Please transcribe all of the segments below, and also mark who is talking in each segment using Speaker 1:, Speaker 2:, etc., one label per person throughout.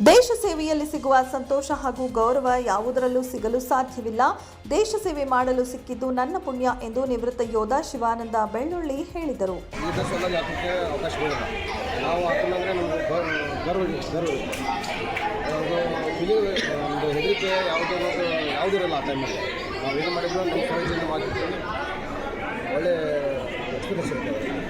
Speaker 1: ದೇಶ ಸೇವೆಯಲ್ಲಿ ಸಿಗುವ ಸಂತೋಷ ಹಾಗೂ ಗೌರವ ಯಾವುದರಲ್ಲೂ ಸಿಗಲು ಸಾಧ್ಯವಿಲ್ಲ. ದೇಶ ಸೇವೆ ಮಾಡಲು ಸಿಕ್ಕಿದ್ದು ನನ್ನ ಪುಣ್ಯ ಎಂದು ನಿವೃತ್ತ ಯೋಧ ಶಿವಾನಂದ ಬೆಳ್ಳುಳ್ಳಿ ಹೇಳಿದರು.
Speaker 2: ಒಳ್ಳೆ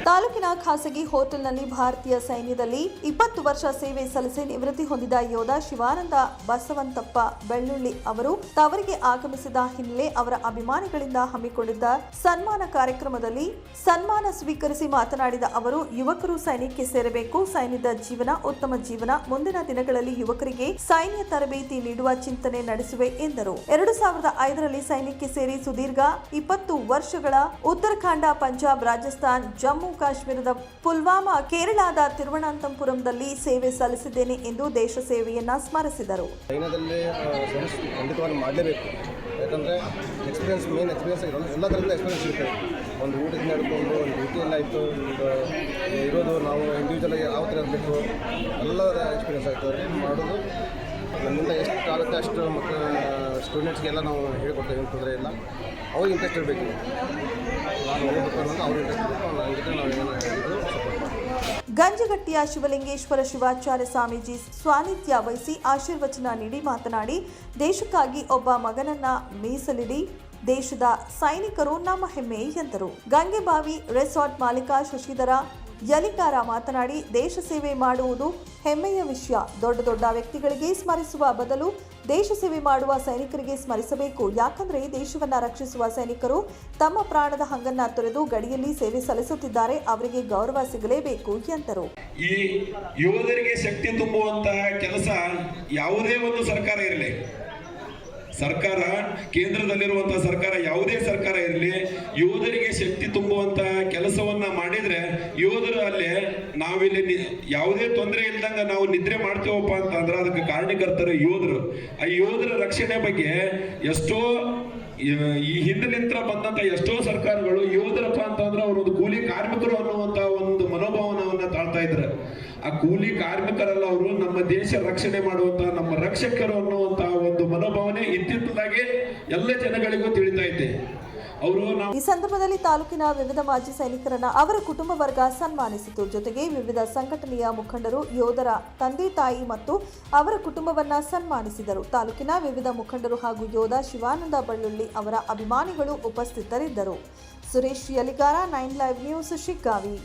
Speaker 1: ತಾಲೂಕಿನ ಖಾಸಗಿ ಹೋಟೆಲ್ನಲ್ಲಿ ಭಾರತೀಯ ಸೈನ್ಯದಲ್ಲಿ ಇಪ್ಪತ್ತು ವರ್ಷ ಸೇವೆ ಸಲ್ಲಿಸಿ ನಿವೃತ್ತಿ ಹೊಂದಿದ ಯೋಧ ಶಿವಾನಂದ ಬಸವಂತಪ್ಪ ಬೆಳ್ಳುಳ್ಳಿ ಅವರು ತವರಿಗೆ ಆಗಮಿಸಿದ ಹಿನ್ನೆಲೆ ಅವರ ಅಭಿಮಾನಿಗಳಿಂದ ಹಮ್ಮಿಕೊಂಡಿದ್ದ ಸನ್ಮಾನ ಕಾರ್ಯಕ್ರಮದಲ್ಲಿ ಸನ್ಮಾನ ಸ್ವೀಕರಿಸಿ ಮಾತನಾಡಿದ ಅವರು, ಯುವಕರು ಸೈನ್ಯಕ್ಕೆ ಸೇರಬೇಕು. ಸೈನ್ಯದ ಜೀವನ ಉತ್ತಮ ಜೀವನ. ಮುಂದಿನ ದಿನಗಳಲ್ಲಿ ಯುವಕರಿಗೆ ಸೈನ್ಯ ತರಬೇತಿ ನೀಡುವ ಚಿಂತನೆ ನಡೆಸುವೆ ಎಂದರು. ಎರಡು ಸಾವಿರದ ಐದರಲ್ಲಿ ಸೈನ್ಯಕ್ಕೆ ಸೇರಿ ಸುದೀರ್ಘ ಇಪ್ಪತ್ತು ವರ್ಷಗಳ ಉತ್ತರಾಖಂಡ, ಪಂಜಾಬ್, ರಾಜಸ್ಥಾನ್, ಜಮ್ಮು ಕಾಶ್ಮೀರದ ಪುಲ್ವಾಮಾ, ಕೇರಳದ ತಿರುವನಂತಪುರಂದಲ್ಲಿ ಸೇವೆ ಸಲ್ಲಿಸಿದ್ದೇನೆ ಎಂದು ದೇಶ ಸೇವೆಯನ್ನ ಸ್ಮರಿಸಿದರು.
Speaker 2: ಯಾಕಂದರೆ ಎಕ್ಸ್ಪೀರಿಯನ್ಸ್ ಮೇನ್ ಎಕ್ಸ್ಪೀರಿಯನ್ಸ್ ಇರೋದು ಎಲ್ಲದರಿಂದ ಎಕ್ಸ್ಪೀರಿಯನ್ಸ್ ಇರ್ತದೆ ಒಂದು ಊಟದಿಂದ ಹಿಡ್ಕೊಂಡು ಒಂದು ಡ್ಯೂಟಿ ಎಲ್ಲ ಇತ್ತು ಒಂದು ಇರೋದು ನಾವು ಇಂಡಿವಿಜುವಲಾಗಿ ಯಾವ ಥರ ಇರಬೇಕು ಎಲ್ಲ ಎಕ್ಸ್ಪೀರಿಯನ್ಸ್ ಆಯಿತು. ಮಾಡೋದು ನಮ್ಮಿಂದ ಎಷ್ಟು ಆಗುತ್ತೆ ಅಷ್ಟು ಮತ್ತು ಸ್ಟೂಡೆಂಟ್ಸ್ಗೆಲ್ಲ ನಾವು ಹೇಳ್ಕೊಡ್ತೇವೆ ತೊಂದರೆ ಇಲ್ಲ. ಅವ್ರಿಗೆ ಇಂಟ್ರೆಸ್ಟ್ ಇರಬೇಕು. ನಾನು ಹೋಗ್ಬೇಕು ಅನ್ನೋದು ಅವ್ರಿಗೆ ಇಂಟ್ರೆಸ್ಟ್ ಇರಬೇಕು ಜೊತೆ ನಾವು ಏನೋ ಹೇಳಿದ್ರು ಸಪೋರ್ಟ್ ಮಾಡ್ತೀವಿ.
Speaker 1: ಗಂಜಗಟ್ಟಿಯ ಶಿವಲಿಂಗೇಶ್ವರ ಶಿವಾಚಾರ್ಯ ಸ್ವಾಮೀಜಿ ಸ್ವಾನಿಧ್ಯ ವಹಿಸಿ ಆಶೀರ್ವಚನ ನೀಡಿ ಮಾತನಾಡಿ, ದೇಶಕ್ಕಾಗಿ ಒಬ್ಬ ಮಗನನ್ನ ಮೀಸಲಿಡಿ ದೇಶದ ಸೈನಿಕರು ನಮ್ಮ ಹೆಮ್ಮೆ ಎಂದರು. ಗಂಗೆಬಾವಿ ರೆಸಾರ್ಟ್ ಮಾಲೀಕ ಶಶಿಧರ ಯಲಿಕಾರ ಮಾತನಾಡಿ, ದೇಶ ಸೇವೆ ಮಾಡುವುದು ಹೆಮ್ಮೆಯ ವಿಷಯ. ದೊಡ್ಡ ದೊಡ್ಡ ವ್ಯಕ್ತಿಗಳಿಗೆ ಸ್ಮರಿಸುವ ಬದಲು ದೇಶ ಸೇವೆ ಮಾಡುವ ಸೈನಿಕರಿಗೆ ಸ್ಮರಿಸಬೇಕು. ಯಾಕಂದ್ರೆ ದೇಶವನ್ನ ರಕ್ಷಿಸುವ ಸೈನಿಕರು ತಮ್ಮ ಪ್ರಾಣದ ಹಂಗನ್ನ ತೊರೆದು ಗಡಿಯಲ್ಲಿ ಸೇವೆ ಸಲ್ಲಿಸುತ್ತಿದ್ದಾರೆ. ಅವರಿಗೆ ಗೌರವ ಸಿಗಲೇಬೇಕು ಎಂದರು.
Speaker 3: ಈ ಯೋಧರಿಗೆ ಶಕ್ತಿ ತುಂಬುವಂತಹ ಕೆಲಸ ಯಾವುದೇ ಒಂದು ಸರ್ಕಾರ ಇರಲಿ. ಸರ್ಕಾರ ಕೇಂದ್ರದಲ್ಲಿರುವಂತಹ ಸರ್ಕಾರ ಯಾವುದೇ ಸರ್ಕಾರ ಇರಲಿ ಯೋಧರಿಗೆ ಶಕ್ತಿ ತುಂಬುವಂತ ಕೆಲಸವನ್ನ ಮಾಡಿದ್ರೆ ಯೋಧರು ಅಲ್ಲಿ ನಾವಿಲ್ಲಿ ಯಾವುದೇ ತೊಂದರೆ ಇಲ್ದಂಗ ನಾವು ನಿದ್ರೆ ಮಾಡ್ತೇವಪ್ಪ ಅಂತ ಅಂದ್ರೆ ಅದಕ್ಕೆ ಕಾರಣಕರ್ತರು ಯೋಧರು. ಆ ಯೋಧರ ರಕ್ಷಣೆ ಬಗ್ಗೆ ಎಷ್ಟೋ ಈ- ಹಿಂದೆ ಹಿಂದಿನಿಂದ ಬಂದಂತ ಎಷ್ಟೋ ಸರ್ಕಾರಗಳು ಯೋಧರಪ್ಪ ಅಂತಂದ್ರೆ ಒಂದು ಕೂಲಿ ಕಾರ್ಮಿಕರು ಅನ್ನುವಂತ ಒಂದು ಮನೋಭಾವನವನ್ನ ತಾಳ್ತಾ ಇದ್ರು ಆ ಕೂಲಿ ಕಾರ್ಮಿಕರಲ್ಲ ಅವರು ನಮ್ಮ ದೇಶ ರಕ್ಷಣೆ ಮಾಡುವಂತ, ನಮ್ಮ ರಕ್ಷಕರು ಅನ್ನುವಂತ ಒಂದು ಮನೋಭಾವನೆ ಇದ್ದಿದ್ದಾಗೆ ಎಲ್ಲ ಜನಗಳಿಗೂ ತಿಳಿತಾ ಇದೆ. ಅವರು
Speaker 1: ಈ ಸಂದರ್ಭದಲ್ಲಿ ತಾಲೂಕಿನ ವಿವಿಧ ಮಾಜಿ ಸೈನಿಕರನ್ನ ಅವರ ಕುಟುಂಬ ವರ್ಗ ಸನ್ಮಾನಿಸಿತು. ಜೊತೆಗೆ ವಿವಿಧ ಸಂಘಟನೆಯ ಮುಖಂಡರು, ಯೋಧರ ತಂದೆ, ತಾಯಿ ಮತ್ತು ಅವರ ಕುಟುಂಬವನ್ನ ಸನ್ಮಾನಿಸಿದರು. ತಾಲೂಕಿನ ವಿವಿಧ ಮುಖಂಡರು ಹಾಗೂ ಯೋಧ ಶಿವಾನಂದ ಬಳ್ಳುಳ್ಳಿ ಅವರ ಅಭಿಮಾನಿಗಳು ಉಪಸ್ಥಿತರಿದ್ದರು. Suresh Yaligara, nine live news, Shiggavi.